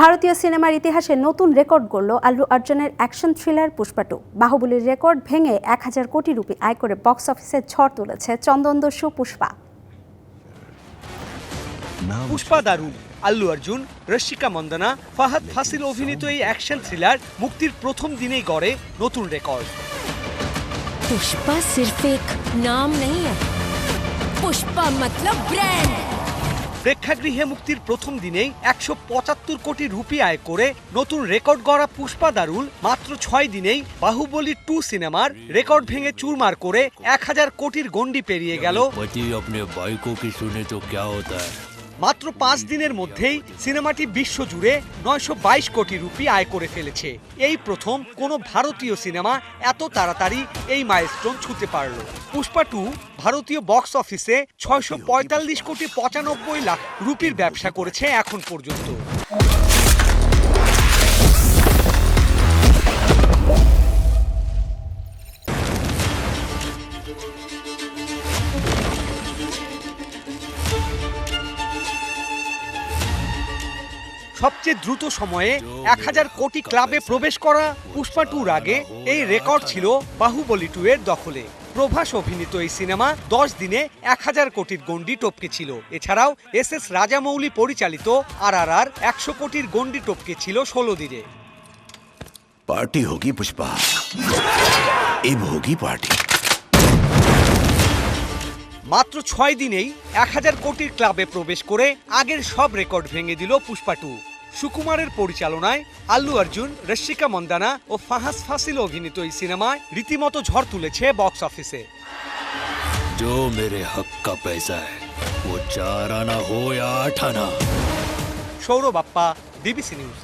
ভারতীয় সিনেমার ইতিহাসে নতুন রেকর্ড গড়ল আল্লু অর্জনের অ্যাকশন থ্রিলার পুষ্পাটু বাহুবলীর রেকর্ড ভেঙে এক হাজার কোটি রুপি আয় করে বক্স অফিসে ঝড় তুলেছে চন্দনদস্যু পুষ্পা। পুষ্পা দারুণ আল্লু অর্জুন রশ্মিকা মন্দনা ফাহাদ ফাসিল অভিনীত এই অ্যাকশন থ্রিলার মুক্তির প্রথম দিনেই গড়ে নতুন রেকর্ড। পুষ্পা সিরফ এক নাম নেই। পুষ্পা মতলব ব্র্যান্ড প্রেক্ষাগৃহে মুক্তির প্রথম দিনেই একশো পঁচাত্তর কোটি রুপি আয় করে নতুন রেকর্ড গড়া পুষ্পা দারুল মাত্র ছয় দিনেই বাহুবলী টু সিনেমার রেকর্ড ভেঙে চুরমার করে এক হাজার কোটির গণ্ডি পেরিয়ে গেল। মাত্র পাঁচ দিনের মধ্যেই সিনেমাটি বিশ্বজুড়ে নয়শো বাইশ কোটি রুপি আয় করে ফেলেছে। এই প্রথম কোনো ভারতীয় সিনেমা এত তাড়াতাড়ি এই মাইলস্টোন ছুঁতে পারল। পুষ্পা টু ভারতীয় বক্স অফিসে ছয়শো পঁয়তাল্লিশ কোটি পঁচানব্বই লাখ রুপির ব্যবসা করেছে এখন পর্যন্ত। সবচেয়ে দ্রুত সময়ে এক হাজার কোটি ক্লাবে প্রবেশ করা পুষ্পা টুর আগে এই রেকর্ড ছিল বাহুবলী টু এর দখলে। প্রভাস অভিনীত এই সিনেমা দশ দিনে এক হাজার কোটির গণ্ডি টপকেছিল। এছাড়াও এস এস রাজামৌলি পরিচালিত আর আর আর একশো কোটির গণ্ডি টপকেছিল ষোলো দিনে। পার্টি হোগি পুষ্পা। এই হোগি পার্টি। মাত্র ছয় দিনেই এক হাজার কোটির ক্লাবে প্রবেশ করে আগের সব রেকর্ড ভেঙে দিল পুষ্পা টু। সুকুমারের পরিচালনায় আল্লু অর্জুন রশ্মিকা মন্দানা ও ফাহাস ফাসিল অভিনীত এই সিনেমায় রীতিমতো ঝড় তুলেছে বক্স অফিসে जो मेरे हक का पैसा है वो चार आना हो या आठ आना সৌরভ বাপ্পা ডিবিসি নিউজ